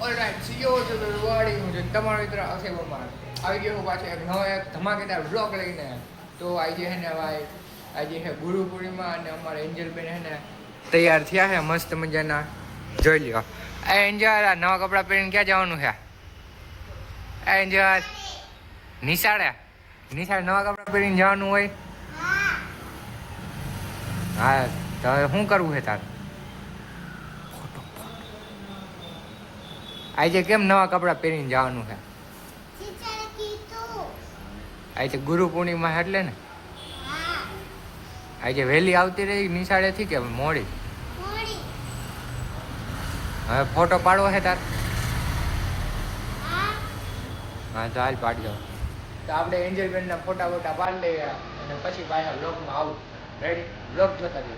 Alright CO છો તો વાડી હું છું. તમારો મિત્ર અક્ષય પરમાર. આવી ગયો હું પાછો એક નવો એક ધમાકેદાર બ્લોગ લઈને. તો આજે હે ને ભાઈ, આજે હે ગુરુ પૂર્ણિમા અને અમારા એન્જલબેન હે ને તૈયાર થયા હે, મસ્ત મજાના. જોઈ લ્યો. આ એન્જલ, આ નવા કપડાં પહેરીને ક્યાં જવાનું છે આ એન્જલ, નિશાળે? નિશાળે નવા કપડાં પહેરીને જવાનું હોય? હા, તો શું કરવું છે તારે? આજે કેમ નવા કપડાં પહેરીને જવાનું છે? આજે ગુરુ પૂર્ણિમા એટલે ને? આજે વહેલી આવતી રહી નિશાળેથી કે મોડી? હવે ફોટો પાડવો છે તાર? હા. તો હાલ પાડી દો. તો આપણે એન્જલ બેનના ફોટા ફોટા પાડી લઈએ અને પછી પાછા બ્લોગમાં આવું. રેડી બ્લોગ જોતા જઈએ.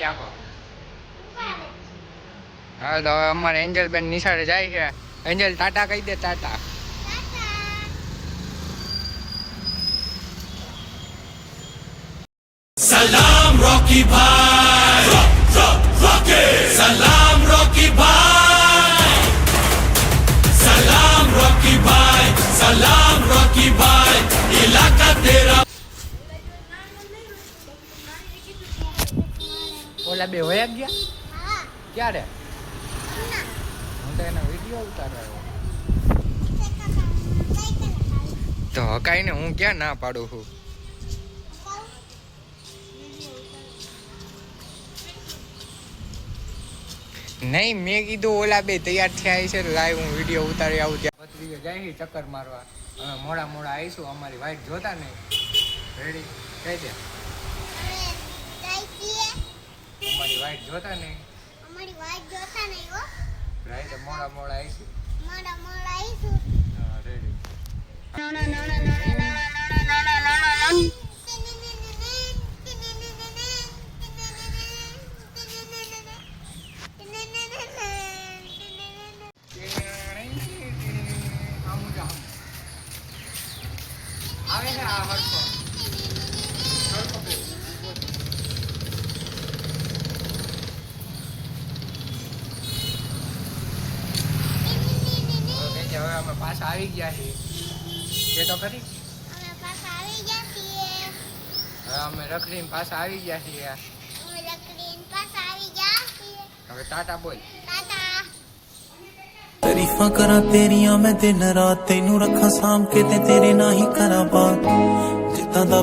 જ આખો હા, તો અમારે એન્જલ બેન નિશાળે જાય છે. એન્જલ, ટાટા કહી દે, ટાટા. સલામ રોકી ભાઈ. સલામ રોકી ભાઈ. સલામ રોકી ભાઈ. સલામ રોકી ભાઈ. ઓલા બે વયા ગયા? ક્યારે? હું તો એના વીડિયો ઉતાર્યો તે કઈ કઈ તો હકાઈ ને હું ક્યાં ના પાડું છું? નહીં મેં કીધું ઓલા બે તૈયાર થયા છે લાઈવ હું વીડિયો ઉતારી આવું ત્યાં. પત્રી જાય ચક્કર મારવા. અમે મોડા મોડા આવીશું અમારી વાઈટ જોતા નહીં. રેડી કહી દે અમારી વાઈટ જોતા નહીં. અમારી વાઈટ જોતા નહીં હો. રાઈતે મોડા મોડા આવીશું મોડા મોડા આવીશું હા રેડી આવે છે આ હરખો હરખો બે. હવે કઈ હવે અમે પાછા આવી ગયા છે જે તો ખરી. અમે રખડીને પાછા આવી ગયા છીએ હવે ટાટા બોલ. तरीफा કરા तेरिया मैं दिन रात तेनू रखा साम के ते तेरे ना ही करा बात जिदा दा